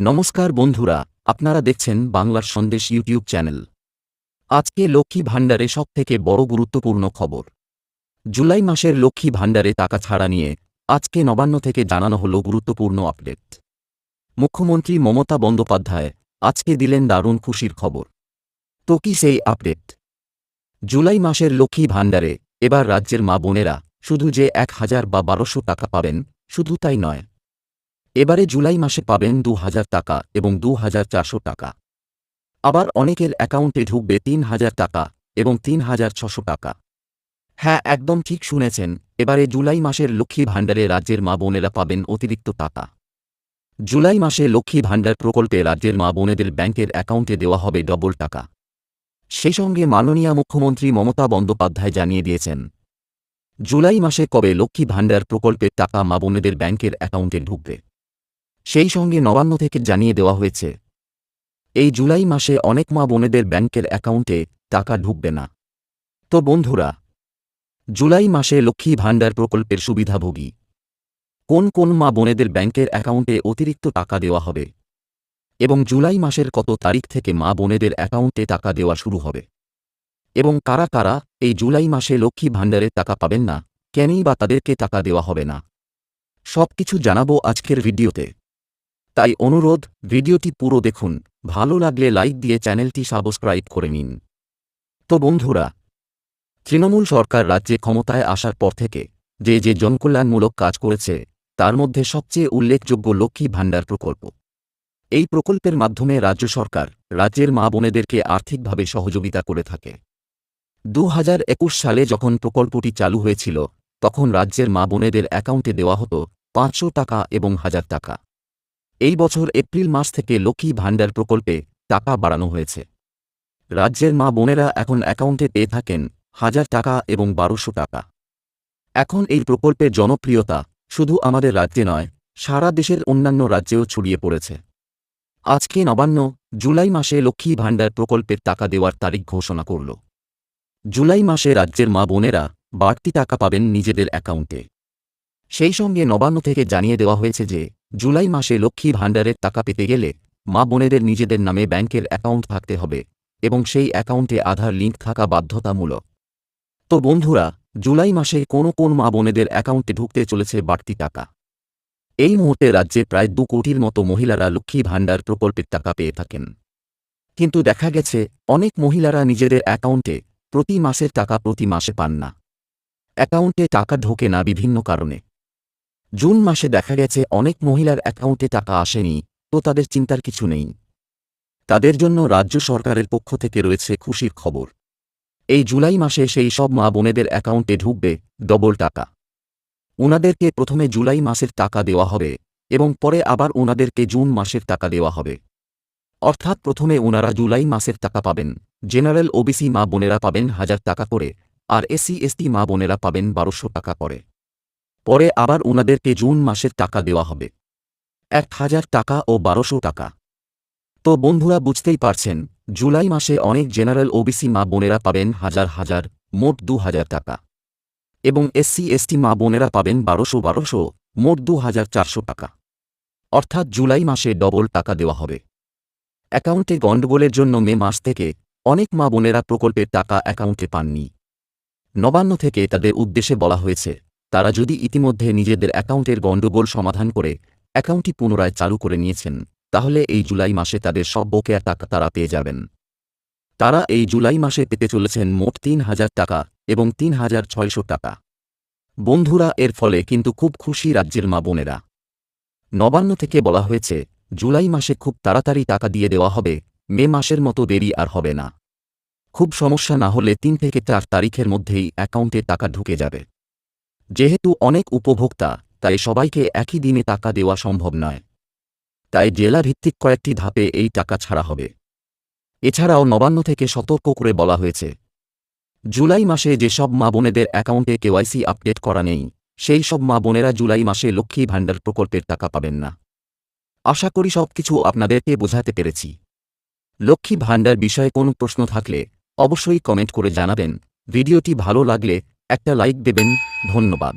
নমস্কার বন্ধুরা, আপনারা দেখছেন বাংলার সন্দেশ ইউটিউব চ্যানেল। আজকে লক্ষ্মী ভাণ্ডারে সবথেকে বড় গুরুত্বপূর্ণ খবর। জুলাই মাসের লক্ষ্মী ভাণ্ডারে টাকা ছাড়া নিয়ে আজকে নবান্ন থেকে জানানো হল গুরুত্বপূর্ণ আপডেট। মুখ্যমন্ত্রী মমতা বন্দ্যোপাধ্যায় আজকে দিলেন দারুণ খুশির খবর। তো কি সেই আপডেট? জুলাই মাসের লক্ষ্মী ভাণ্ডারে এবার রাজ্যের মা বোনেরা শুধু যে এক হাজার বা বারোশো টাকা পাবেন, শুধু তাই নয়। এবারে জুলাই মাসে পাবেন দু হাজার টাকা এবং দু হাজার চারশো টাকা। আবার অনেকের অ্যাকাউন্টে ঢুকবে তিন হাজার টাকা এবং তিন হাজার ছশো টাকা। হ্যাঁ একদম ঠিক শুনেছেন, এবারে জুলাই মাসের লক্ষ্মী ভাণ্ডারে রাজ্যের মা বোনেরা পাবেন অতিরিক্ত টাকা। জুলাই মাসে লক্ষ্মী ভাণ্ডার প্রকল্পে রাজ্যের মা বোনেদের ব্যাংকের অ্যাকাউন্টে দেওয়া হবে ডবল টাকা। সেই সঙ্গে মাননীয় মুখ্যমন্ত্রী মমতা বন্দ্যোপাধ্যায় জানিয়ে দিয়েছেন, জুলাই মাসে কবে লক্ষ্মী ভাণ্ডার প্রকল্পের টাকা মা বোনেদের ব্যাংকের অ্যাকাউন্টে ঢুকবে? সেই সঙ্গে নবান্ন থেকে জানিয়ে দেওয়া হয়েছে। এই জুলাই মাসে অনেক মা বোনেদের ব্যাংকের অ্যাকাউন্টে টাকা ঢুকবে না। তো বন্ধুরা, জুলাই মাসে লক্ষ্মী ভাণ্ডার প্রকল্পের সুবিধাভোগী। কোন কোন মা বোনেদের ব্যাংকের অ্যাকাউন্টে অতিরিক্ত টাকা দেওয়া হবে? এবং জুলাই মাসের কত তারিখ থেকে মা বোনেদের অ্যাকাউন্টে টাকা দেওয়া শুরু হবে? এবং কারা কারা এই জুলাই মাসে লক্ষ্মী ভাণ্ডারের টাকা পাবেন না, কেনই বা তাদেরকে টাকা দেওয়া হবে না? সব কিছু জানাব আজকের ভিডিওতে। তাই অনুরোধ, ভিডিওটি পুরো দেখুন, ভালো লাগলে লাইক দিয়ে চ্যানেলটি সাবস্ক্রাইব করে নিন। তো বন্ধুরা, তৃণমূল সরকার রাজ্যে ক্ষমতায় আসার পর থেকে যে যে জনকল্যাণমূলক কাজ করেছে, তার মধ্যে সবচেয়ে উল্লেখযোগ্য লক্ষ্মী ভাণ্ডার প্রকল্প। এই প্রকল্পের মাধ্যমে রাজ্য সরকার রাজ্যের মা বোনেদেরকে আর্থিকভাবে সহযোগিতা করে থাকে। দু সালে যখন প্রকল্পটি চালু হয়েছিল, তখন রাজ্যের মা বোনেদের অ্যাকাউন্টে দেওয়া হতো পাঁচশো টাকা এবং হাজার টাকা। এই বছর এপ্রিল মাস থেকে লক্ষ্মী ভাণ্ডার প্রকল্পে টাকা বাড়ানো হয়েছে। রাজ্যের মা বোনেরা এখন অ্যাকাউন্টে পেয়ে থাকেন হাজার টাকা এবং বারোশো টাকা। এখন এই প্রকল্পের জনপ্রিয়তা শুধু আমাদের রাজ্যে নয়, সারা দেশের অন্যান্য রাজ্যেও ছড়িয়ে পড়েছে। আজকে নবান্ন জুলাই মাসে লক্ষ্মী ভাণ্ডার প্রকল্পের টাকা দেওয়ার তারিখ ঘোষণা করল। জুলাই মাসে রাজ্যের মা বোনেরা বাড়তি টাকা পাবেন নিজেদের অ্যাকাউন্টে। সেই সঙ্গে নবান্ন থেকে জানিয়ে দেওয়া হয়েছে যে জুলাই মাসে লক্ষ্মী ভাণ্ডারের টাকা পেতে গেলে মা বোনেদের নিজেদের নামে ব্যাংকের অ্যাকাউন্ট থাকতে হবে এবং সেই অ্যাকাউন্টে আধার লিঙ্ক থাকা বাধ্যতামূলক। তো বন্ধুরা, জুলাই মাসে কোন কোন মা বোনেদের অ্যাকাউন্টে ঢুকতে চলেছে বাড়তি টাকা? এই মুহূর্তে রাজ্যে প্রায় দু কোটির মতো মহিলারা লক্ষ্মী ভাণ্ডার প্রকল্পের টাকা পেয়ে থাকেন। কিন্তু দেখা গেছে, অনেক মহিলারা নিজেদের অ্যাকাউন্টে প্রতি মাসের টাকা প্রতি মাসে পান না। অ্যাকাউন্টে টাকা ঢোকে না বিভিন্ন কারণে। জুন মাসে দেখা গেছে অনেক মহিলার অ্যাকাউন্টে টাকা আসেনি, তো তাদের চিন্তার কিছু নেই। তাদের জন্য রাজ্য সরকারের পক্ষ থেকে রয়েছে খুশির খবর। এই জুলাই মাসে সেই সব মা বোনেদের অ্যাকাউন্টে ঢুকবে ডবল টাকা। উনাদেরকে প্রথমে জুলাই মাসের টাকা দেওয়া হবে এবং পরে আবার উনাদেরকে জুন মাসের টাকা দেওয়া হবে। অর্থাৎ প্রথমে ওনারা জুলাই মাসের টাকা পাবেন, জেনারেল ওবিসি মা বোনেরা পাবেন হাজার টাকা করে, আর এসসি, এসটি মা বোনেরা পাবেন বারোশো টাকা করে। পরে আবার উনাদেরকে জুন মাসের টাকা দেওয়া হবে। এক হাজার টাকা ও বারোশো টাকা। তো বন্ধুরা বুঝতেই পারছেন, জুলাই মাসে অনেক জেনারেল ওবিসি মা বোনেরা পাবেন হাজার হাজার, মোট দু হাজার টাকা। এবং এসসি, এসটি মা বোনেরা পাবেন বারোশো বারোশো, মোট দু হাজার চারশো টাকা। অর্থাৎ জুলাই মাসে ডবল টাকা দেওয়া হবে। অ্যাকাউন্টে গণ্ডগোলের জন্য মে মাস থেকে অনেক মা বোনেরা প্রকল্পের টাকা অ্যাকাউন্টে পাননি। নবান্ন থেকে তাদের উদ্দেশ্যে বলা হয়েছে তারা যদি ইতিমধ্যে নিজেদের অ্যাকাউন্টের গণ্ডগোল সমাধান করে অ্যাকাউন্টটি পুনরায় চালু করে নিয়েছেন, তাহলে এই জুলাই মাসে তাদের সব বকেয়া টাকা তারা পেয়ে যাবেন। তারা এই জুলাই মাসে পেতে চলেছেন মোট তিন হাজার টাকা এবং তিন হাজার ছয়শো টাকা। বন্ধুরা, এর ফলে কিন্তু খুব খুশি রাজ্যের মা বোনেরা। নবান্ন থেকে বলা হয়েছে, জুলাই মাসে খুব তাড়াতাড়ি টাকা দিয়ে দেওয়া হবে, মে মাসের মতো দেরি আর হবে না। খুব সমস্যা না হলে তিন থেকে চার তারিখের মধ্যেই অ্যাকাউন্টে টাকা ঢুকে যাবে। যেহেতু অনেক উপভোক্তা, তাই সবাইকে একই দিনে টাকা দেওয়া সম্ভব নয়। তাই জেলা ভিত্তিক কয়েকটি ধাপে এই টাকা ছাড়া হবে। এছাড়াও নবান্ন থেকে সতর্ক করে বলা হয়েছে। জুলাই মাসে যেসব মা বোনেদের অ্যাকাউন্টে কেওয়াইসি আপডেট করা নেই, সেই সব মা বোনেরা জুলাই মাসে লক্ষ্মী ভাণ্ডার প্রকল্পের টাকা পাবেন না। আশা করি সবকিছু আপনাদেরকে বোঝাতে পেরেছি। লক্ষ্মী ভাণ্ডার বিষয়ে কোনো প্রশ্ন থাকলে অবশ্যই কমেন্ট করে জানাবেন। ভিডিওটি ভালো লাগলে একটা লাইক দেবেন ধন্যবাদ।